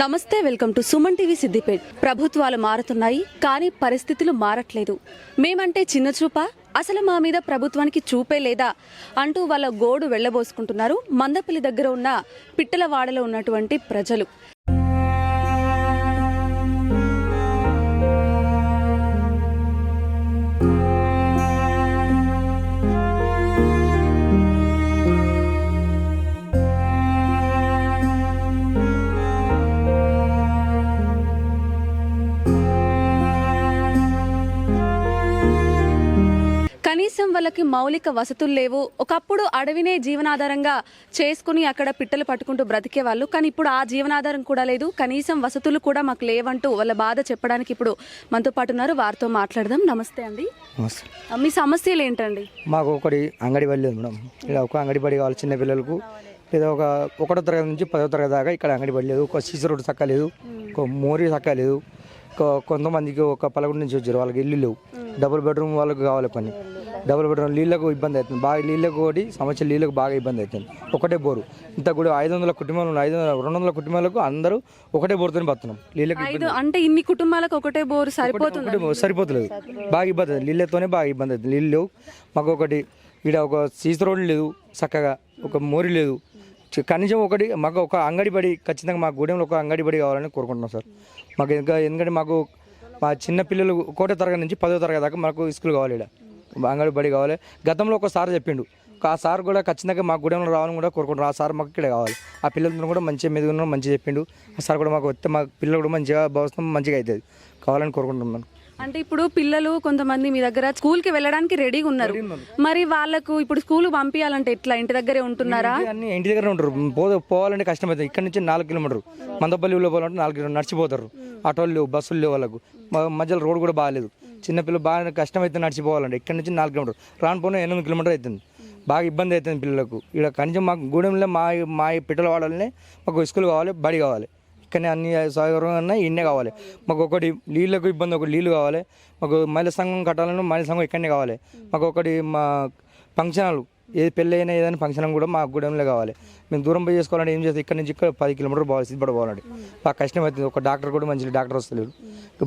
నమస్తే welcome to Suman TV Siddipet. ప్రభుత్వాలు మారుతున్నాయి కానీ పరిస్థితులు మారట్లేదు. మేమంటే చిన్న చూప? అసలు మా మీద ప్రభుత్వానికి చూపే లేదా? అంటూ వాళ్ళ గోడు వెళ్ళబోసుకుంటున్నారు మందపల్లి దగ్గర ఉన్న పిట్టలవాడలో ఉన్నటువంటి ప్రజలు. కనీసం వాళ్ళకి మౌలిక వసతులు లేవు. ఒకప్పుడు అడవినే జీవనాధారంగా చేసుకుని అక్కడ పిట్టలు పట్టుకుంటూ బ్రతికే వాళ్ళు కానీ ఇప్పుడు ఆ జీవనాధారం కూడా లేదు. కనీసం వసతులు కూడా మాకు లేవంటూ వాళ్ళ బాధ చెప్పడానికి ఇప్పుడు మనతో పాటు ఉన్నారు. వారితో మాట్లాడదాం. నమస్తే అండి. మీ సమస్యలు ఏంటండి? మాకు ఒకటి అంగడి బడి లేదు మేడం. ఇలా ఒక అంగడి బడి కావాలి చిన్న పిల్లలకు. లేదా ఒక ఒకటో తరగతి నుంచి పదో తరగతి దాకా ఇక్కడ అంగడి బడి లేదు. ఒక సీసీ రోడ్డు చక్క లేదు ఒక మోరీ చక్క లేదు కొ- కొంతమందికి ఒక పలకొండ నుంచి వచ్చారు. వాళ్ళకి ఇల్లు లేవు. డబుల్ బెడ్రూమ్ వాళ్ళకి కావాలి పని. డబుల్ బెడ్రూమ్ నీళ్ళకు ఇబ్బంది అవుతుంది. బాగా నీళ్ళకు ఒకటి సమస్య నీళ్ళకు బాగా ఇబ్బంది అవుతుంది. ఒకటే బోరు. ఇంత కూడా ఐదు వందల కుటుంబాలు ఐదు వందల రెండు వందల కుటుంబాలకు అందరూ ఒకటే బోరుతోనే బతున్నాం. నీళ్ళకి అంటే ఇన్ని కుటుంబాలకు ఒకటే బోరు సరిపోతుంది? సరిపోతలేదు. బాగా ఇబ్బంది అవుతుంది. నీళ్ళతోనే బాగా ఇబ్బంది అవుతుంది. నీళ్ళు లేవు. మాకు ఒకటి ఇక్కడ ఒక సీసీ రోడ్ లేదు. చక్కగా ఒక మోరి లేదు. కనీసం ఒకటి మాకు ఒక అంగడిబడి ఖచ్చితంగా మా గూడెంలో ఒక అంగడిబడి కావాలని కోరుకుంటున్నాం సార్. మాకు ఇంకా ఎందుకంటే మాకు మా చిన్న పిల్లలు ఒకటో తరగతి నుంచి పదో తరగతి దాకా మాకు స్కూల్ కావాలి ఇక్కడ అంగడిబడి కావాలి. గతంలో ఒక సార్ చెప్పిండు ఆ సార్ కూడా ఖచ్చితంగా మా గూడెంలో రావాలని కూడా కోరుకుంటున్నాం ఆ సార్ మాకు ఇక్కడ కావాలి. ఆ పిల్లలతో కూడా మంచిగా మెదుగున్నాం మంచిగా చెప్పిండు. ఆ సార్ కూడా మాకు వస్తే మా పిల్లలు కూడా మంచిగా భవిష్యత్తు మంచిగా అవుతుంది కావాలని కోరుకుంటున్నాను అంటే ఇప్పుడు పిల్లలు కొంతమంది మీ దగ్గర స్కూల్కి వెళ్ళడానికి రెడీగా ఉన్నారు. మరి వాళ్ళకు ఇప్పుడు స్కూల్ పంపించాలంటే ఎట్లా? ఇంటి దగ్గరే ఉంటున్నారా? ఇంటి అన్ని ఇంటి దగ్గర ఉంటారు. పో పోవాలంటే కష్టం అవుతుంది ఇక్కడ నుంచి నాలుగు కిలోమీటర్ మందపల్లి ఊళ్ళో పోవాలంటే నాలుగు కిలోమీటర్ నడిచిపోతారు. ఆటోలు లేవు బస్సులు లేవు వాళ్ళకు. మ- మధ్యలో రోడ్ కూడా బాగాలేదు. చిన్నపిల్లలు బాగా కష్టం అయితే నడిచిపోవాలంటే ఇక్కడ నుంచి నాలుగు కిలోమీటర్ రాను పోను ఎనిమిది కిలోమీటర్ అవుతుంది. బాగా ఇబ్బంది అవుతుంది పిల్లలకు. ఇక్కడ కనీసం మాకు గూడెంలో మా మా పిట్టల వాడాలనే మాకు స్కూల్ కావాలి బడి కావాలి. ఇక్కడనే అన్ని సౌకర్యంగా ఇన్నే కావాలి. మాకు ఒకటి నీళ్ళకు ఇబ్బంది ఒకటి నీళ్ళు కావాలి. మాకు మహిళా సంఘం కట్టాలన్నా మహిళా సంఘం ఇక్కడనే కావాలి. మాకు ఒకటి మా హాల్ ఏది పెళ్ళి అయినా ఏదైనా ఫంక్షన్ కూడా మా గూడెంలో కావాలి. మేము దూరం పోయి చేసుకోవాలంటే ఏం చేస్తాం? ఇక్కడ నుంచి ఇక్కడ పది కిలోమీటర్ పోవాలి సిద్ధపడ పోవాలంటే. బాగా కష్టం అవుతుంది. ఒక డాక్టర్ కూడా మంచి డాక్టర్ వస్తలేడు.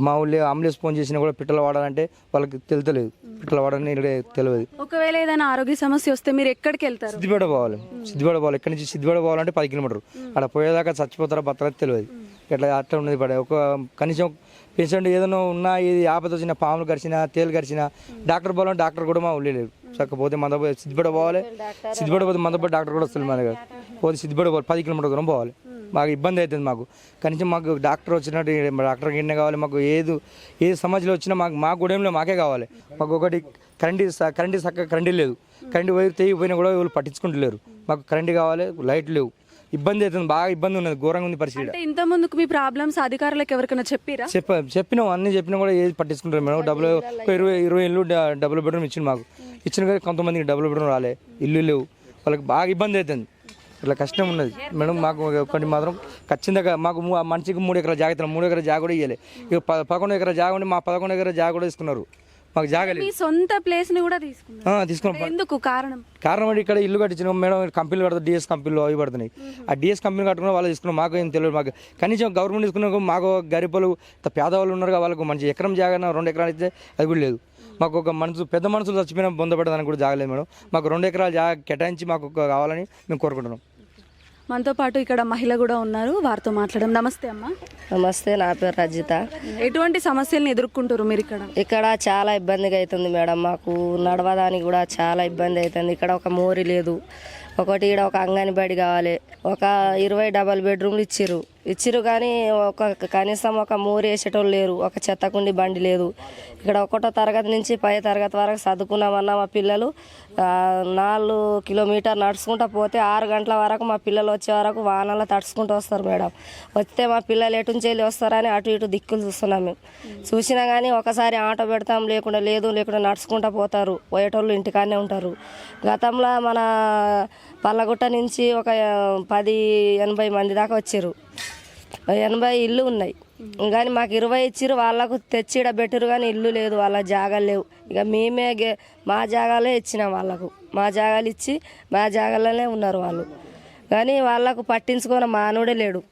మా ఊళ్ళో అంబులెన్స్ ఫోన్ చేసినా కూడా పిట్టలు వాడాలంటే వాళ్ళకి తెలుతలేదు. పిట్టలు వాడాలని ఇక్కడ తెలియదు. ఒకవేళ ఏదైనా ఆరోగ్య సమస్య వస్తే మీరు ఎక్కడికి వెళ్తారు? సిద్దిపేట పోవాలి. సిద్దిపేట పోవాలి. ఇక్కడ నుంచి సిద్దిపేట పోవాలంటే పది కిలోమీటర్. అక్కడ పోయేదాకా చచ్చిపోతారా బతరా తెలియదు. ఇట్లా అట్లా ఉన్నది పడే. ఒక కనీసం పేషెంట్ ఏదైనా ఉన్నా ఇది ఆపద వచ్చిన పాములు గరిచినా తేలు గరిచినా డాక్టర్ పోవాలంటే డాక్టర్ కూడా మా ఊళ్ళో లేరు. చక్కపోతే మంద సిద్దిపేట పోవాలి. సిద్దిపేట పోతే మందపేట డాక్టర్ కూడా వస్తుంది మన దగ్గర. పోతే సిద్దిపేట పోవాలి పది కిలోమీటర్ దూరం పోవాలి. మాకు ఇబ్బంది అవుతుంది మాకు. కనీసం మాకు డాక్టర్ వచ్చినట్టు డాక్టర్ గిన్నె కావాలి మాకు ఏది ఏ సమస్యలు వచ్చినా మాకు మా గుడెంలో మాకే కావాలి. మాకు ఒకటి కరెంట్ కరెంట్ చక్కగా కరెంట్ లేదు. కరెంట్ వైర్ తెగిపోయినా కూడా వీళ్ళు పట్టించుకుంటలేరు. మాకు కరెంట్ కావాలి లైట్ లేవు. ఇబ్బంది అవుతుంది బాగా ఇబ్బంది ఉన్నది ఘోరంగా ఉంది పరిస్థితి అంటే ఇంత ముందుకు మీ ప్రాబ్లమ్స్ అధికారులకు ఎవరికైనా చెప్పిరా? చెప్ప చెప్పినాం అన్ని చెప్పినా కూడా ఏది పట్టించుకుంటారు మేడం. డబుల్ ఒక ఇరవై ఇరవై ఇల్లు డ- డబుల్ బెడ్రూమ్ ఇచ్చింది మాకు. ఇచ్చిన కానీ కొంతమందికి డబుల్ బెడ్రూమ్ రాలే ఇల్లు లేవు. వాళ్ళకి బాగా ఇబ్బంది అవుతుంది. ఇట్లా కష్టం ఉన్నది. మేడం మాకు ఒకటి మాత్రం ఖచ్చితంగా మాకు మూ- మనిషికి మూడు ఎకరాల జాగ్రత్త మూడు ఎకరాల జాగ కూడా ఇవ్వలే ఇక ప- పదకొండు ఎకరాల జాగ ఉండి మా పదకొండు ఎకరాల జాగ కూడా తీసుకున్నారు మాకు జాగ లేదు. మీ సొంత ప్లేస్ని కూడా తీసుకున్నారు. తీసుకున్నాం. ఎందుకు కారణం? కారణం ఏంటి ఇక్కడ ఇల్లు కట్టించిన. మేడం కంపెనీలు కడతారు డిఎస్ కంపెనీలు అవి పడుతున్నాయి. ఆ డిఎస్ కంపెనీ కట్టుకున్న వాళ్ళు తీసుకున్నాం. మాకు ఏం తెలియదు మాకు. కనీసం గవర్నమెంట్ తీసుకున్న మాకు గరిపలు పేదవాళ్ళు ఉన్నారు వాళ్ళకు మంచి ఎకరం జాగా రెండు ఎకరాలు ఇస్తే అది కూడా లేదు. మాకు ఒక మనసు పెద్ద మనుషులు చచ్చిపోయిన బొందపడడానికి కూడా జాగలేదు మేడం. మాకు రెండు ఎకరాలు జాగా కేటాయించి మాకు కావాలని మేము కోరుకుంటున్నాం. మనతో పాటు ఇక్కడ మహిళ కూడా ఉన్నారు. వారితో మాట్లాడడం నమస్తే అమ్మా. నమస్తే నా పేరు రజిత. ఎటువంటి సమస్యలను ఎదుర్కొంటారు మీరు ఇక్కడ? ఇక్కడ చాలా ఇబ్బందిగా అవుతుంది మేడం. మాకు నడవడానికి కూడా చాలా ఇబ్బంది అవుతుంది ఇక్కడ ఒక మోరి లేదు. ఒకటి ఇక్కడ ఒక అంగన్వాడి కావాలి. ఒక ఇరవై డబల్ బెడ్రూమ్లు ఇచ్చిర్రు. ఇచ్చిర్రు కానీ ఒక కనీసం ఒక మూరు వేసేటోళ్ళు లేరు. ఒక చెత్తకుండి బండి లేదు. ఇక్కడ ఒకటో తరగతి నుంచి పై తరగతి వరకు చదువుకున్నామన్నా మా పిల్లలు. నాలుగు కిలోమీటర్ నడుచుకుంటూ పోతే ఆరు గంటల వరకు మా పిల్లలు వచ్చే వరకు వానలో తడుచుకుంటూ వస్తారు మేడం. వస్తే మా పిల్లలు ఎటు నుంచి వెళ్ళి వస్తారని అటు ఇటు దిక్కులు చూస్తున్నాం మేము. చూసినా కానీ ఒకసారి ఆటో పెడతాం లేకుండా లేదు లేకుండా నడుచుకుంటూ పోతారు. పోయేటోళ్ళు ఇంటికాడనే ఉంటారు. గతంలో మన పల్లగుట్ట నుంచి ఒక పది ఎనభై మంది దాకా వచ్చారు. ఎనభై ఇల్లు ఉన్నాయి. కానీ మాకు ఇరవై ఇచ్చిర్రు వాళ్ళకు తెచ్చి బెటరు కానీ ఇల్లు లేదు వాళ్ళ జాగాలు లేవు. ఇక మేమే గే- మా జాగాలే ఇచ్చినాం వాళ్ళకు. మా జాగాలు ఇచ్చి మా జాగాలోనే ఉన్నారు వాళ్ళు. కానీ వాళ్ళకు పట్టించుకున్న మానవుడే లేడు.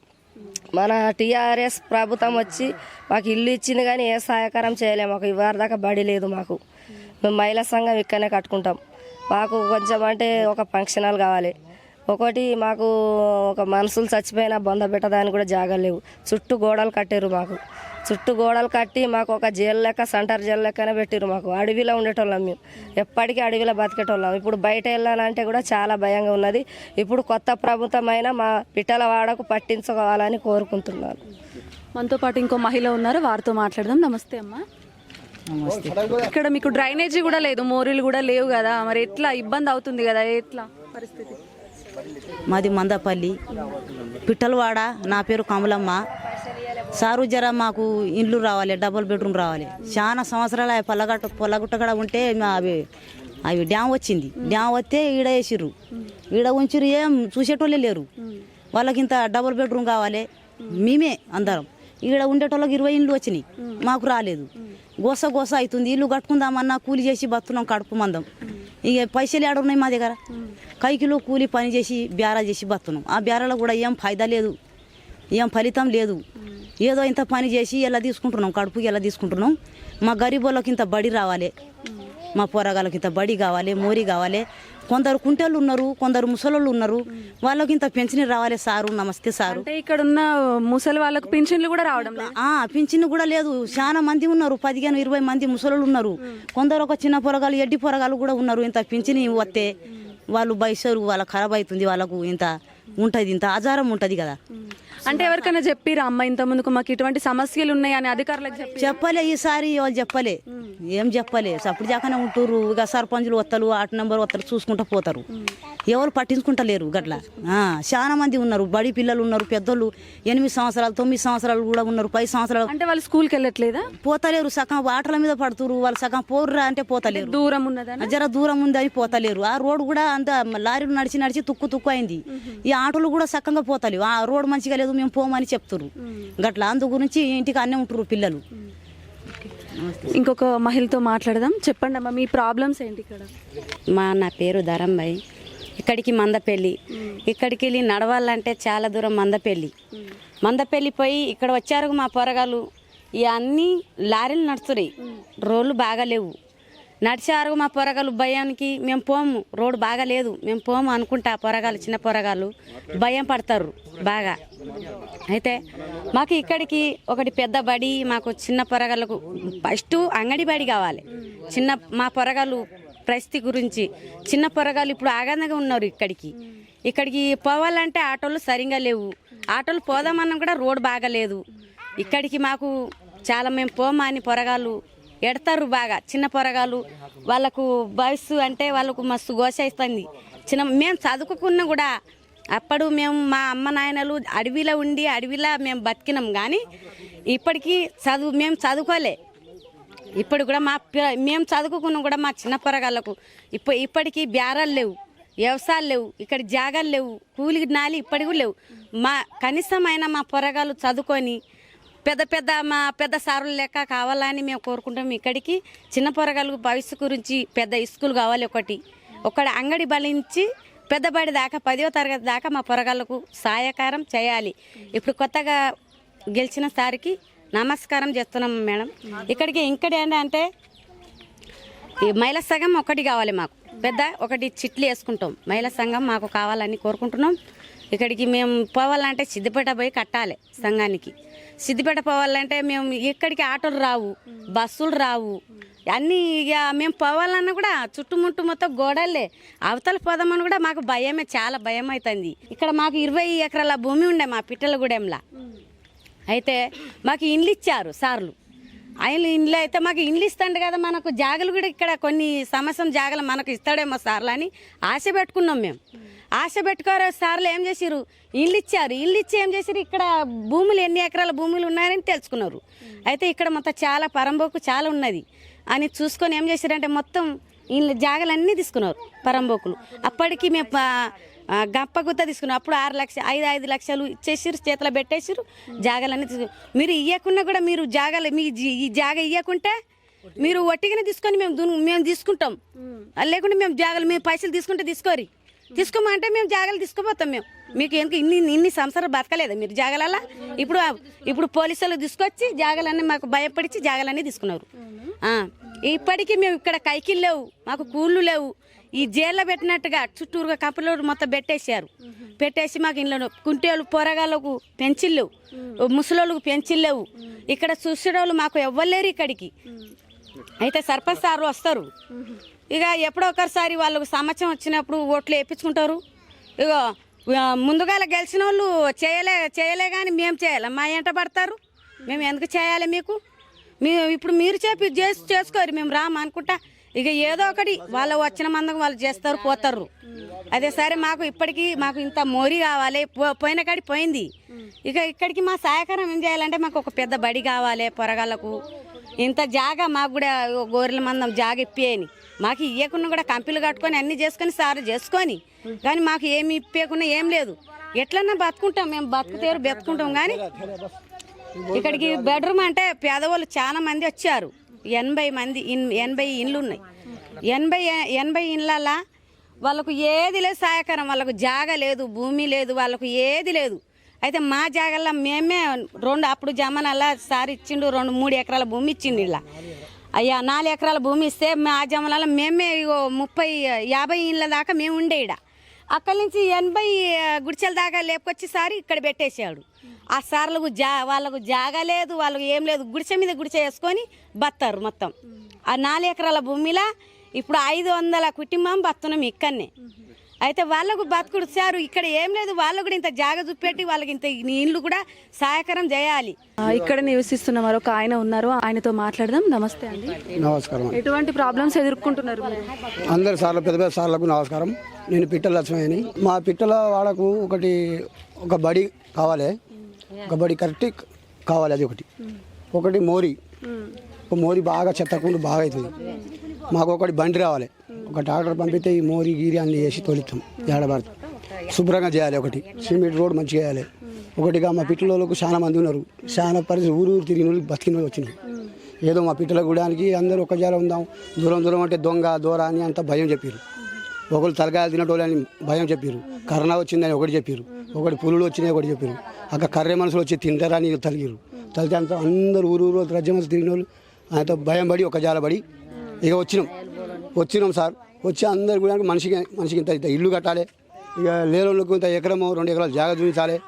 మన టీఆర్ఎస్ ప్రభుత్వం వచ్చి మాకు ఇల్లు ఇచ్చింది కానీ ఏ సహకారం చేయలేము. మాకు ఇవాళ దాకా బడి లేదు మాకు. మేము మహిళా సంఘం ఇక్కడనే కట్టుకుంటాం. మాకు కొంచెం అంటే ఒక ఫంక్షన్ హాల్ కావాలి. ఒకటి మాకు ఒక మనుషులు చచ్చిపోయినా బొంద పెట్టడానికి కూడా జాగాలు లేవు. చుట్టూ గోడలు కట్టారు మాకు. చుట్టూ గోడలు కట్టి మాకు ఒక జైలు లెక్క సెంటర్ జైలు లెక్కనే పెట్టారు మాకు. అడవిలో ఉండేటోళ్ళం మేము. ఎప్పటికీ అడవిలో బతికేటోళ్ళం. ఇప్పుడు బయట వెళ్ళాలంటే కూడా చాలా భయంగా ఉన్నది. ఇప్పుడు కొత్త ప్రభుత్వం అయినా మా పిట్టల వాడకు పట్టించుకోవాలని కోరుకుంటున్నాను. మనతో పాటు ఇంకో మహిళ ఉన్నారు. వారితో మాట్లాడదాం. నమస్తే అమ్మా. ఇక్కడ మీకు డ్రైనేజీ కూడా లేదు మోరీలు కూడా లేవు కదా. మరి ఎట్లా? ఇబ్బంది అవుతుంది కదా ఎట్లా? పరిస్థితి? మాది మందపల్లి. పిట్టలవాడ నా పేరు కమలమ్మ. సారు జర మాకు ఇండ్లు రావాలి డబుల్ బెడ్రూమ్ రావాలి. చాలా సంవత్సరాలు అవి పొల్లగట్ట పొల్లగుట్ట కూడా ఉంటే మా అవి అవి డ్యామ్ వచ్చింది. డ్యామ్ వస్తే ఈడ వేసిర్రు. ఈడ ఉంచిర్రు ఏం చూసేటోళ్ళే లేరు. వాళ్ళకి ఇంత డబుల్ బెడ్రూమ్ కావాలి. మేమే అందరం. ఈడ ఉండేటోళ్ళకి ఇరవై ఇండ్లు వచ్చినాయి. మాకు రాలేదు. గోస గోస అవుతుంది. ఇల్లు కట్టుకుందామన్నా కూలి చేసి బతున్నాం కడుపు మందం. ఇక పైసలు ఏడున్నాయి మా దగ్గర? కైకిలో కూలి పని చేసి బేరా చేసి బతున్నాం. ఆ బేరాలో కూడా ఏం ఫాయిదా లేదు. ఏం ఫలితం లేదు. ఏదో ఇంత పని చేసి ఎలా తీసుకుంటున్నాం? కడుపుకి ఎలా తీసుకుంటున్నాం? మా గరీబోళ్ళకి ఇంత బడి రావాలి. మా పోరగాళ్ళకి ఇంత బడి కావాలి మోరి కావాలి. కొందరు కుంటోళ్ళు ఉన్నారు కొందరు ముసలోళ్ళు ఉన్నారు. వాళ్ళకి ఇంత పెన్షన్ రావాలి సారు నమస్తే సారు. అంటే ఇక్కడ ఉన్న ముసలి వాళ్ళకు పింఛన్లు కూడా రావడం పింఛన్ కూడా లేదు. చాలా మంది ఉన్నారు పదిహేను ఇరవై మంది ముసలోళ్ళు ఉన్నారు. కొందరు ఒక చిన్న పొరగాలు ఎడ్డి పొరగాలు కూడా ఉన్నారు. ఇంత పింఛన్ వస్తే వాళ్ళు బయసరు వాళ్ళ ఖరాబ్ అవుతుంది వాళ్ళకు ఇంత ఉంటుంది ఇంత ఆచారం ఉంటుంది కదా. అంటే ఎవరికైనా చెప్పిరా అమ్మ ఇంత ముందుకు మాకు ఇటువంటి సమస్యలు ఉన్నాయని అధికారులకు చెప్పి చెప్పలే ఈసారి వాళ్ళు చెప్పలే. ఏం చెప్పలే. అప్పుడు జాకనే ఉంటుర్రు ఇక సర్పంచులు వత్తలు ఆట నెంబర్ వత్తలు చూసుకుంటూ పోతారు. ఎవరు పట్టించుకుంటలేరు గట్ల. ఆ, చాలా మంది ఉన్నారు బడి పిల్లలు ఉన్నారు పెద్దోళ్ళు ఎనిమిది సంవత్సరాలు తొమ్మిది సంవత్సరాలు కూడా ఉన్నారు పది సంవత్సరాలు. అంటే వాళ్ళు స్కూల్కి వెళ్ళట్లేదా? పోతలేరు సగం ఆటల మీద పడుతురు వాళ్ళు సగం పోర్రా అంటే పోతలేరు. దూరం ఉన్నదని జర దూరం ఉంది అని పోతలేరు. ఆ రోడ్ కూడా అంత లారీలు నడిచి నడిచి తుక్కు తుక్కు అయింది. ఈ ఆటోలు కూడా సక్కంగా పోతలేవు. ఆ రోడ్ మంచిగా లేదు మేము పోమని చెప్తురు గట్ల అందు గురించి ఇంటికి అన్నే ఉంటురు పిల్లలు. ఇంకొక మహిళతో మాట్లాడదాం. చెప్పండి అమ్మా మీ ప్రాబ్లమ్స్ ఏంటి ఇక్కడ? మా నా పేరు ధరంబాయి ఇక్కడికి మందపల్లి. ఇక్కడికి వెళ్ళి నడవాలంటే చాలా దూరం మందపల్లి. మందపల్లి పోయి ఇక్కడ వచ్చారు మా పొరగాలు ఇక అన్నీ లారీలు నడుస్తున్నాయి. రోడ్లు బాగాలేవు. నడిచారు మా పొరగాలు భయానికి మేము పోము. రోడ్డు బాగా లేదు. మేము పోము అనుకుంటా పొరగాలు చిన్న పొరగాలు భయం పడతారు బాగా. అయితే మాకు ఇక్కడికి ఒకటి పెద్ద బడి మాకు చిన్న పొరగాళ్ళకు ఫస్ట్ అంగడి బడి కావాలి. చిన్న మా పొరగాలు పరిస్థితి గురించి. చిన్న పొరగాలు ఇప్పుడు ఆగందగా ఉన్నారు ఇక్కడికి. ఇక్కడికి పోవాలంటే ఆటోలు సరిగా లేవు. ఆటోలు పోదామన్నా కూడా రోడ్ బాగాలేదు ఇక్కడికి మాకు చాలా మేము పోమా అని పొరగాలు ఎడతారు బాగా. చిన్న పొరగాలు వాళ్ళకు వయస్సు అంటే వాళ్ళకు మస్తు గోసేస్తుంది చిన్న మేము చదువుకున్నా కూడా అప్పుడు మేము మా అమ్మ నాయనలు అడవిలో ఉండి అడవిలో మేము బతికినాం కానీ ఇప్పటికీ చదువు మేము చదువుకోలే. ఇప్పుడు కూడా మా మేము చదువుకున్నాం కూడా మా చిన్న పొరగాళ్ళకు. ఇప్ప ఇప్పటికీ బేరాలు లేవు వ్యవసాయాలు లేవు ఇక్కడ జాగాలు లేవు కూలి నాలి ఇప్పటికి కూడా లేవు. మా కనీసమైన మా పొరగాళ్ళు చదువుకొని పెద్ద పెద్ద మా పెద్ద సారులు లెక్క కావాలని మేము కోరుకుంటాం ఇక్కడికి. చిన్న పొరగాళ్ళకు భవిష్యత్తు గురించి పెద్ద స్కూల్ కావాలి ఒకటి. ఒకటి అంగడి బలించి పెద్దబడి దాకా పదో తరగతి దాకా మా పొరగాళ్ళకు సహాయకారం చేయాలి. ఇప్పుడు కొత్తగా గెలిచిన సారికి నమస్కారం చేస్తున్నాం మేడం. ఇక్కడికి ఇంకటి ఏంటంటే ఈ మహిళా సంఘం ఒకటి కావాలి మాకు. పెద్ద ఒకటి చిట్లు వేసుకుంటాం. మహిళా సంఘం మాకు కావాలని కోరుకుంటున్నాం. ఇక్కడికి మేము పోవాలంటే సిద్దిపేట పోయి కట్టాలి సంఘానికి. సిద్దిపేట పోవాలంటే మేము ఇక్కడికి ఆటోలు రావు బస్సులు రావు. అన్నీ ఇక మేము పోవాలన్నా కూడా చుట్టుముట్టు మొత్తం గోడలే. అవతల పోదామని కూడా మాకు భయమే చాలా భయం అవుతుంది ఇక్కడ మాకు ఇరవై ఎకరాల భూమి ఉండే మా పిట్టలగూడెంలా. అయితే మాకు ఇండ్లు ఇచ్చారు సార్లు. ఆయన ఇండ్లు అయితే మాకు ఇండ్లు ఇస్తాడు కదా మనకు జాగలు కూడా ఇక్కడ కొన్ని సంవత్సరం జాగలు మనకు ఇస్తాడేమో సార్లు అని ఆశ పెట్టుకున్నాం మేము. ఆశ పెట్టుకోరు సార్లు ఏం చేసిరు ఇల్లు ఇచ్చారు ఇల్లు ఇచ్చి ఏం చేసిరు ఇక్కడ భూములు ఎన్ని ఎకరాల భూములు ఉన్నాయని తెలుసుకున్నారు. అయితే ఇక్కడ మొత్తం చాలా పరంబోకు చాలా ఉన్నది. అని చూసుకొని ఏం చేశారంటే మొత్తం ఇల్లు జాగలన్నీ తీసుకున్నారు పరంబోకులు. అప్పటికి మేము గప్ప గుత్త తీసుకున్నాం. అప్పుడు ఆరు లక్ష ఐదు ఐదు లక్షలు ఇచ్చేసిరు చేతిలో పెట్టేసిరు జాగాలన్నీ తీసుకు మీరు ఇవ్వకున్నా కూడా మీరు జాగాలు మీ జీ- ఈ జాగ ఇవ్వకుంటే మీరు ఒట్టిగానే తీసుకొని మేము మేము తీసుకుంటాం. లేకుంటే మేము జాగాలు మేము పైసలు తీసుకుంటే తీసుకోరి. తీసుకోమంటే మేము జాగాలు తీసుకుపోతాం మేము. మీకు ఎందుకు ఇన్ని ఇన్ని సంవత్సరాలు బతకలేదు? మీరు జాగాలలా? ఇప్పుడు ఇప్పుడు పోలీసులు తీసుకొచ్చి జాగాలన్నీ మాకు భయపడిచి జాగాలన్నీ తీసుకున్నారు. ఇప్పటికీ మేము ఇక్కడ కైకిలు లేవు మాకు కూళ్ళు లేవు. ఈ జైల్లో పెట్టినట్టుగా చుట్టూరుగా కంపెనీలో మొత్తం పెట్టేశారు. పెట్టేసి మాకు ఇంట్లో కుంటేళ్ళు పోరగాళ్ళకు పెన్సిల్ లేవు. ముసలోళ్ళకు పెన్సిల్ లేవు. ఇక్కడ చూసేటోళ్ళు మాకు ఎవ్వలేరు ఇక్కడికి. అయితే సర్పంచ్ సార్లు వస్తారు. ఇక ఎప్పుడో ఒకసారి వాళ్ళకు సంవత్సరం వచ్చినప్పుడు ఓట్లు వేయించుకుంటారు. ఇక ముందుగాల గెలిచిన వాళ్ళు చేయలే చేయలే కానీ మేము చేయాలి. మా ఎంట పడతారు? మేము ఎందుకు చేయాలి మీకు? మీ ఇప్పుడు మీరు చెప్పి చేసి చేసుకోరు. మేము రాము అనుకుంటా ఇక ఏదో ఒకటి వాళ్ళు వచ్చిన మందం వాళ్ళు చేస్తారు పోతారు. అదే సరే మాకు ఇప్పటికీ మాకు ఇంత మోరీ కావాలి పో- పోయిన కాడి పోయింది. ఇక ఇక్కడికి మా సహకారం ఏం చేయాలంటే మాకు ఒక పెద్ద బడి కావాలి పొరగాళ్ళకు. ఇంత జాగా మాకు కూడా గోరెల మందం జాగా ఇప్పేయని. మాకు ఇవ్వకుండా కూడా కంపెనీలు కట్టుకొని అన్ని చేసుకొని సారు చేసుకొని కానీ మాకు ఏమి ఇప్పేయకుండా ఏం లేదు. ఎట్లన్నా బతుకుంటాం మేము బతుకుతేరు బతుకుంటాం కానీ ఇక్కడికి బెడ్రూమ్ అంటే పేదవాళ్ళు చాలా మంది వచ్చారు. ఎనభై మంది ఇన్- ఎనభై ఇండ్లు ఉన్నాయి. ఎనభై ఎనభై ఇండ్లలా వాళ్ళకు ఏది లేదు సహాయకరం వాళ్ళకు జాగ లేదు భూమి లేదు వాళ్ళకు ఏది లేదు. అయితే మా జాగల్లో మేమే రెండు అప్పుడు జమనల్లా సార్ ఇచ్చిండు రెండు మూడు ఎకరాల భూమి ఇచ్చిండు ఇలా. అయ్యా నాలుగు ఎకరాల భూమి ఇస్తే మా జమనల్లో మేమే ముప్పై యాభై ఇండ్ల దాకా మేము ఉండే అక్కడి నుంచి ఎనభై గుడిచెల దాకా లేపుకొచ్చి సారి ఇక్కడ పెట్టేసాడు ఆ సార్లకు జా వాళ్ళకు జాగా లేదు వాళ్ళకు ఏం లేదు. గుడిచె మీద గుడిచె వేసుకొని బతారు మొత్తం. ఆ నాలుగు ఎకరాల భూమిలా ఇప్పుడు ఐదు వందల కుటుంబం బతున్నాం ఇక్కడనే. అయితే వాళ్ళకు బతుకుడు సారు ఇక్కడ ఏం లేదు. వాళ్ళకు కూడా ఇంత జాగ చూపెట్టి వాళ్ళకి ఇంత నీళ్ళు కూడా సహాయకరం చేయాలి. ఇక్కడ నివసిస్తున్న మరొక ఆయన ఉన్నారు. ఆయనతో మాట్లాడదాం. నమస్తే అండి. నమస్కారం. ఎటువంటి ప్రాబ్లమ్స్ ఎదుర్కొంటున్నారు అందరి సార్లు పెద్ద పెద్ద సార్లకు నమస్కారం. నేను పిట్టల లక్ష్మయ్యని. మా పిట్టల వాళ్ళకు ఒకటి ఒక బడి కావాలి. ఒక బడి కరెక్ట్ కావాలి అది ఒకటి. ఒకటి మోరి. ఒక మోరి బాగా చెత్తకుండా బాగా అవుతుంది. మాకు ఒకటి బండి రావాలి. ఒక ట్రాక్టర్ పంపితే ఈ మోరి గీరి అన్ని వేసి తొలుతాం. ఏడబడతాం శుభ్రంగా చేయాలి ఒకటి. సిమెంట్ రోడ్ మంచిగా చేయాలి. ఒకటిగా మా పిట్టలకు చాలా మంది ఉన్నారు. చాలా పరిస్థితి ఊరు ఊరు తిరిగిన వాళ్ళు బతికిన వాళ్ళు వచ్చినారు. ఏదో మా పిట్టల గుడానికి అందరూ ఒక జాల ఉందాం. దూరం దూరం అంటే దొంగ దూర అని అంత భయం చెప్పారు ఒకరు తలకాయలు తినటోళ్ళని భయం చెప్పారు కరోనా వచ్చిందని ఒకటి చెప్పారు ఒకటి పులులు వచ్చినాయి ఒకటి చెప్పారు అక్కడ కర్రే మనుషులు వచ్చి తింటారని తలిగారు తలితే అంత అందరు ఊరు ఊరు రజ్జ తిరిగిన వాళ్ళు ఆయనతో భయం పడి ఒక జాల పడి ఇక వచ్చినాం. వచ్చినాం సార్. వచ్చి అందరు కూడా మనిషికి మనిషికి ఇంత ఇల్లు కట్టాలి. ఇక లేనోళ్ళకు ఇంత ఎకరము రెండు ఎకరాలు జాగ్రత్త చూపించాలి.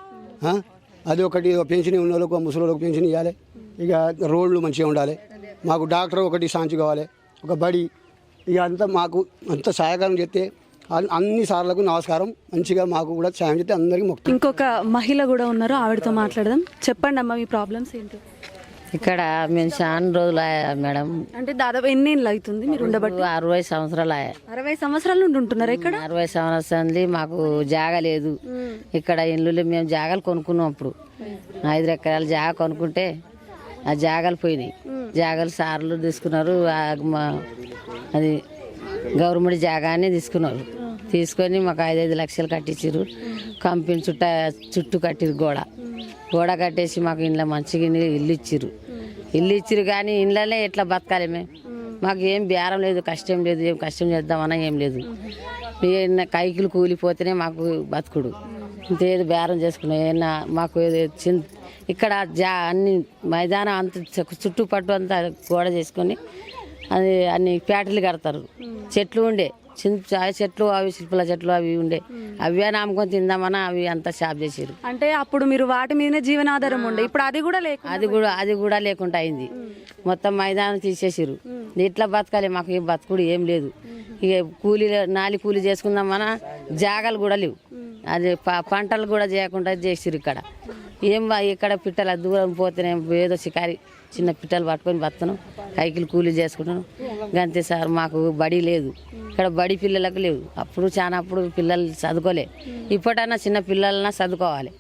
అది ఒకటి పెన్షన్ ఉన్న వాళ్ళకు ముసలి వాళ్ళకు పెన్షన్ ఇవ్వాలి ఇక రోడ్లు మంచిగా ఉండాలి. మాకు డాక్టర్ ఒకటి సాంచి కావాలి. ఒక బడి ఇక అంతా మాకు అంత సహాయకారం చేస్తే అన్- అన్ని సార్లకు నమస్కారం. మంచిగా మాకు కూడా సాయం చేస్తే అందరికీ మొక్కు. ఇంకొక మహిళ కూడా ఉన్నారు ఆవిడతో మాట్లాడదాం. చెప్పండి అమ్మా మీ ప్రాబ్లమ్స్ ఏంటి? ఇక్కడ మేము చాలా రోజులు ఆయా మేడం. అంటే దాదాపు ఎన్ని ఏళ్ళు అవుతుంది మీరు ఉండబట్టి? అరవై సంవత్సరాలు ఆయా అరవై సంవత్సరాల నుండి ఉంటున్నారు ఇక్కడ? అరవై సంవత్సరాలు మాకు జాగ లేదు. ఇక్కడ ఇల్లు మేము జాగాలు కొనుక్కున్నాం అప్పుడు. ఐదు ఎకరాల జాగా కొనుక్కుంటే ఆ జాగాలు పోయినాయి. జాగాలు సార్లు తీసుకున్నారు. ఆ మా- అది గవర్నమెంట్ జాగానే తీసుకున్నారు. తీసుకొని మాకు ఐదైదు లక్షలు కట్టించారు కంపెనీ చుట్ట చుట్టూ కట్టిరు గోడ. గోడ కట్టేసి మాకు ఇంట్లో మంచిగా ఇల్లు ఇచ్చిర్రు. ఇల్లు ఇచ్చిరు కానీ ఇండ్లనే ఎట్లా బతకాలి మేము? మాకు ఏం బేరం లేదు కష్టం లేదు. ఏం కష్టం చేద్దామన్నా ఏం లేదు. ఏదైనా కైకిలు కూలిపోతేనే మాకు బతుకుడు. ఏదో బేరం చేసుకున్నాం. ఏదైనా మాకు ఏదో చిన్ ఇక్కడ జా అన్ని మైదానం అంత చుట్టుపట్టు అంతా గోడ చేసుకొని అది అన్ని ప్యాటలు కడతారు. చెట్లు ఉండే. చిన్న చాయ్ చెట్లు అవి శిల్పుల చెట్లు అవి ఉండే. అవే నాముకొని తిందామన్నా అవి అంతా షాప్ చేసారు అంటే అప్పుడు మీరు వాటి మీదనే జీవనాధారం ఉండే. ఇప్పుడు అది కూడా లేక అది కూడా అది కూడా లేకుండా అయింది. మొత్తం మైదానం తీసేసారు ఇట్లా బతకాలి? మాకు ఏం బతుకుడు ఏం లేదు. ఇక కూలీ నాలి కూలీ చేసుకుందామన్నా జాగాలు కూడా లేవు. అది పంటలు కూడా చేయకుండా చేసిరు ఇక్కడ. ఏం బా- ఇక్కడ పిట్టల దూరం పోతేనే ఏదో షికారి చిన్న పిట్టలు పట్టుకొని బతున్నాం కైకిలు కూలీ చేసుకుంటున్నాం గంతే సార్ మాకు బడి లేదు. ఇక్కడ బడి పిల్లలకు లేవు. అప్పుడు చాలా అప్పుడు పిల్లలు చదువుకోలే. ఇప్పటన్నా చిన్న పిల్లలన్నా చదువుకోవాలి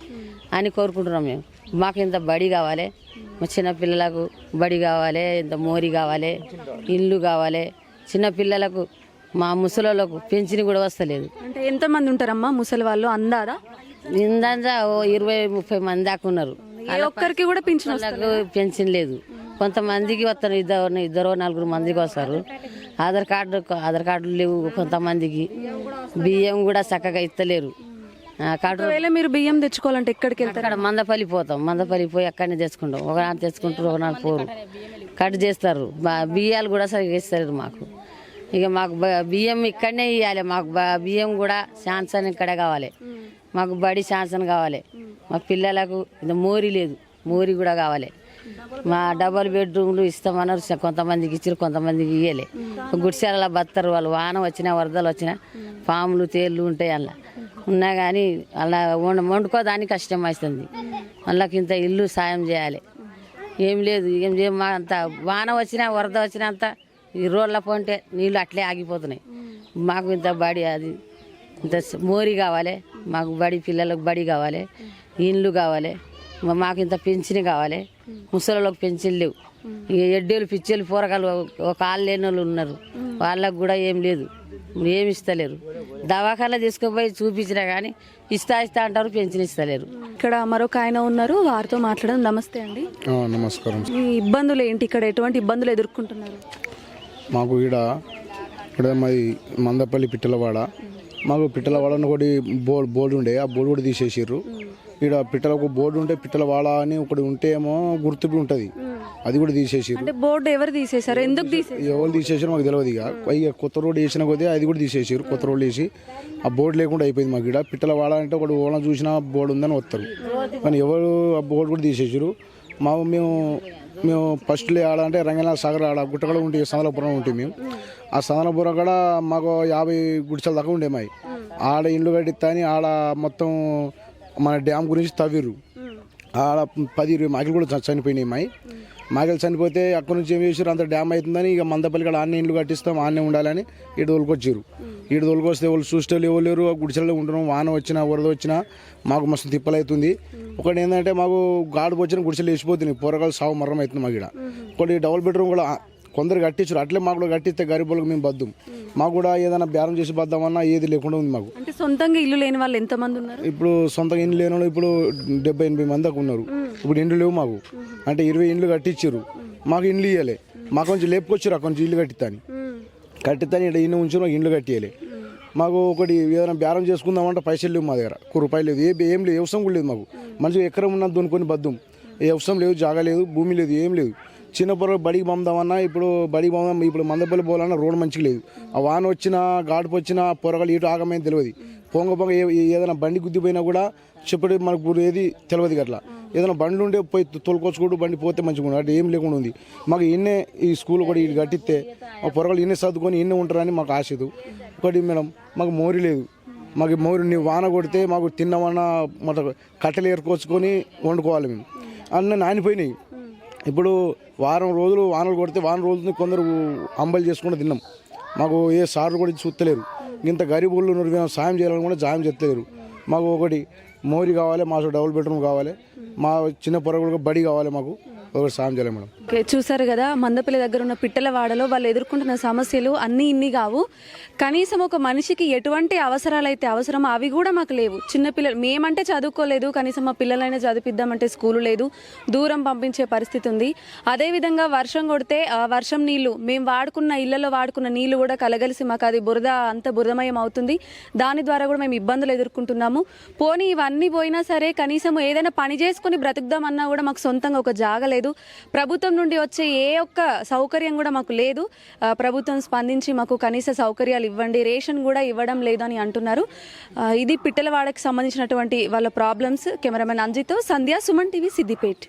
అని కోరుకుంటున్నాం మేము. మాకు ఇంత బడి కావాలి. మా చిన్న పిల్లలకు బడి కావాలి ఇంత మోరి కావాలి ఇల్లు కావాలి. చిన్న పిల్లలకు మా ముసలోళ్ళకు పెంచిన కూడా వస్తలేదు. అంటే ఎంతమంది ఉంటారమ్మా ముసలి వాళ్ళు? అందాదా ఇందంతా ఓ ఇరవై ముప్పై మంది దాకా ఉన్నారు. ఒక్కరికి కూడా వాళ్ళకు పెన్షన్ లేదు. కొంతమందికి వస్తారు ఇద్దరు ఇద్దరు నలుగురు మందికి వస్తారు. ఆధార్ కార్డు ఆధార్ కార్డులు లేవు కొంతమందికి. బియ్యం కూడా చక్కగా ఇస్తలేరు. ఒకవేళ మీరు బియ్యం తెచ్చుకోవాలంటే ఎక్కడికి వెళ్తారు? అక్కడ మందపల్లి పోతాం. మందపల్లి పోయి అక్కడనే తెచ్చుకుంటాం. ఒకనాడు తెచ్చుకుంటారు ఒకనాడు పోరు. కట్ చేస్తారు. బా- బియ్యాలు కూడా సరిగ్గా ఇస్తారు మాకు. ఇక మాకు బియ్యం ఇక్కడనే ఇవ్వాలి మాకు బ- బియ్యం కూడా శాంసన్ ఇక్కడే కావాలి. మాకు బడి శాంసన్ కావాలి. మా పిల్లలకు ఇంత మోరి లేదు. మోరి కూడా కావాలి. మా డబల్ బెడ్రూమ్లు ఇస్తామన్నారు కొంతమందికి ఇచ్చారు కొంతమందికి ఇవ్వలే గుడిసెల బత్తరు వాళ్ళు వాన వచ్చినా వరదలు వచ్చినా పాములు తేళ్ళు ఉంటాయి అలా. ఉన్నా కానీ అలా వండు వండుకోదానికి కష్టం అవుతుంది వాళ్ళకి ఇంత ఇల్లు సాయం చేయాలి. ఏం లేదు ఏం చేయం మా అంత వాన వచ్చినా వరద వచ్చినా అంత ఈ రోడ్ల పోంటే నీళ్ళు అట్లే ఆగిపోతున్నాయి. మాకు ఇంత బడి అది ఇంత స- మోరి కావాలి మాకు బడి పిల్లలకు బడి కావాలి ఇండ్లు కావాలి మా- మాకు ఇంత పెన్షన్ కావాలి ముసలిలోకి పెన్షన్ లేవు. ఇక ఎడ్డేలు పిచ్చేలు పోరగాలు ఒక ఆళ్ళు లేని వాళ్ళు ఉన్నారు. వాళ్ళకు కూడా ఏం లేదు. ఏమి ఇస్తలేరు. దవాఖాన తీసుకుపోయి చూపించినా కానీ ఇస్తా ఇస్తా అంటారు పెన్షన్ ఇస్తలేరు. ఇక్కడ మరొక ఆయన ఉన్నారు వారితో మాట్లాడడం నమస్తే అండి. నమస్కారం. ఈ ఇబ్బందులు ఏంటి? ఇక్కడ ఎటువంటి ఇబ్బందులు ఎదుర్కొంటున్నారు? మాకు ఈడ ఇక్కడ మాది మందపల్లి పిట్టలవాడ. మాకు పిట్టలవాడ అని ఒకటి బోర్డు బోర్డు ఉండే ఆ బోర్డు కూడా తీసేసారు ఈడ పిట్టలకు బోర్డు ఉంటే పిట్టలవాడ అని ఒకటి ఉంటే ఏమో గుర్తుపి ఉంటుంది. అది కూడా తీసేసారు అంటే బోర్డు ఎవరు తీసేశారు? ఎందుకు తీసేశారు? ఎవరు తీసేసారో మాకు తెలియదు ఇక. ఇక కొత్త రోడ్డు వేసిన కొద్దీ అది కూడా తీసేసారు కొత్త రోడ్డు వేసి. ఆ బోర్డు లేకుండా అయిపోయింది మాకు ఇక్కడ పిట్టలవాడ అంటే ఒకటి ఓనం చూసినా బోర్డు ఉందని వస్తారు కానీ ఎవరు ఆ బోర్డు కూడా తీసేసారు మా మేము మేము ఫస్ట్లో ఆడ అంటే రంగనాథ సాగర్ ఆడ గుట్టగడ ఉంటే సదలపురం ఉంటే మేము. ఆ సదలపురం కూడా మాకు యాభై గుడిసెల దాకా ఉండే మాయి. ఆడ ఇండ్లు కట్టిస్తాని ఆడ మొత్తం మన డ్యామ్ గురించి తవ్విర్రు. ఆడ పది ఇరవై మాకిలు కూడా చనిపోయినాయి మాయి. మాకిలు చనిపోతే అక్కడ నుంచి ఏం చేసారు అంత డ్యామ్ అవుతుందని ఇక మందపల్లి కాడ ఆన్నే ఇండ్లు కట్టిస్తాం ఆన్నే ఉండాలని ఈడు తోలుకొచ్చారు ఈడు తోలుకొస్తే వాళ్ళు చూస్తే ఎవరు లేరు గుడిసెల్లో ఉంటున్నాం వాన వచ్చినా వరద వచ్చినా మాకు మస్తు తిప్పలవుతుంది ఒకటి ఏంటంటే మాకు గాడు వచ్చిన గుడిసెలు వేసిపోతున్నాయి పోరగాలు సాగు మరణం అవుతుంది మాకు ఇక్కడ ఒకటి డబుల్ బెడ్రూమ్ కూడా కొందరు కట్టించారు. అట్లే మాకు కూడా కట్టిస్తే గరీబులకు మేము బద్దాం మాకు కూడా ఏదైనా బేరం చేసి బద్దామన్నా ఏది లేకుండా ఉంది మాకు. అంటే సొంతంగా ఇల్లు లేని వాళ్ళు ఎంతమంది ఉన్నారు? ఇప్పుడు సొంతంగా ఇండ్లు లేని వాళ్ళు ఇప్పుడు డెబ్బై ఎనభై మంది దాకా ఉన్నారు. ఇప్పుడు ఇండ్లు లేవు మాకు. అంటే ఇరవై ఇండ్లు కట్టించారు మాకు ఇండ్లు ఇవ్వాలి మాకు కొంచెం లేపుకొచ్చారు అక్కడ నుంచి ఇల్లు కట్టిస్తాని కట్టిస్తాని ఇక్కడ ఇన్ని ఉంచి మాకు ఇండ్లు కట్టియాలి మాకు ఒకటి ఏదైనా బేరం చేసుకుందామంటే పైసలు లేవు మా దగ్గర. ఒక్క రూపాయలు లేదు. ఏ ఏం లేదు. వ్యవసాయం కూడా లేదు మాకు. మంచిగా ఎకరం ఉన్నది దొనుకొని బద్దం. వ్యవసాయం లేదు జాగా లేదు భూమి లేదు ఏం లేదు. చిన్నప్పుడు బడికి పందామన్నా ఇప్పుడు బడికి పందాం ఇప్పుడు మందపల్లి పోవాలన్నా రోడ్ మంచిగా లేదు. ఆ వాన వచ్చినా గాడుపు వచ్చినా పొరగలు ఇటు ఆగమైంది తెలియదు. పొంగ పొంగ ఏ- ఏదైనా బండి గుద్దిపోయినా కూడా చెప్పడు మనకు ఏది తెలియదు అట్లా ఏదైనా బండ్లు ఉంటే పోయి తోలుకొచ్చుకోడు బండి పోతే మంచిగా ఉండదు ఏం లేకుండా ఉంది. మాకు ఇన్నే ఈ స్కూల్ కూడా ఇటు కట్టిస్తే మా పొరగలు ఇన్నే చదువుకొని ఇన్నే ఉంటారని మాకు ఆశదు ఒకటి మేడం మాకు మోరి లేదు. మాకు మోరి నీ వాన కొడితే మాకు తిన్నామన్నా మాట కట్టెలు ఏరుకొచ్చుకొని వండుకోవాలి మేము. అన్న నానిపోయినాయి. ఇప్పుడు వారం రోజులు వానలు కొడితే వారం రోజులు కొందరు అంబలు చేసుకుంటూ తిన్నాం. మాకు ఏ సార్లు కూడా చూస్తలేరు ఇంత గరీబ్ ఊళ్ళు మేము సాయం చేయాలని కూడా సాయం చేస్తలేరు. మాకు ఒకటి మోరి కావాలి మాకు డబుల్ బెడ్రూమ్ కావాలి మా చిన్న పొరగులుగా బడి కావాలి మాకు. ఒకటి సాయం చేయలేదు మేడం. ఓకే, చూసారు కదా మందపల్లి దగ్గర ఉన్న పిట్టలవాడలో వాళ్ళు ఎదుర్కొంటున్న సమస్యలు అన్నీ ఇన్ని కావు. కనీసం ఒక మనిషికి ఎటువంటి అవసరాలు అయితే అవసరమో అవి కూడా మాకు లేవు. చిన్నపిల్లలు మేమంటే చదువుకోలేదు కనీసం మా పిల్లలైనా చదివిద్దామంటే స్కూలు లేదు దూరం పంపించే పరిస్థితి ఉంది. అదేవిధంగా వర్షం కొడితే వర్షం నీళ్ళు మేము వాడుకున్న ఇళ్ళలో వాడుకున్న నీళ్ళు కూడా కలగలిసి మాకు అది బురద అంత బురదమయం అవుతుంది. దాని ద్వారా కూడా మేము ఇబ్బందులు ఎదుర్కొంటున్నాము. పోనీ ఇవన్నీ పోయినా సరే కనీసం ఏదైనా పని చేసుకుని బ్రతుకుదామన్నా కూడా మాకు సొంతంగా ఒక జాగ లేదు. ప్రభుత్వం నుండి వచ్చే ఏ ఒక్క సౌకర్యం కూడా మాకు లేదు. ప్రభుత్వం స్పందించి మాకు కనీస సౌకర్యాలు ఇవ్వండి రేషన్ కూడా ఇవ్వడం లేదు అని అంటున్నారు. ఇది పిట్టలవాడకి సంబంధించినటువంటి వాళ్ళ problems cameraman Anjith Sandhya Suman TV Siddipet.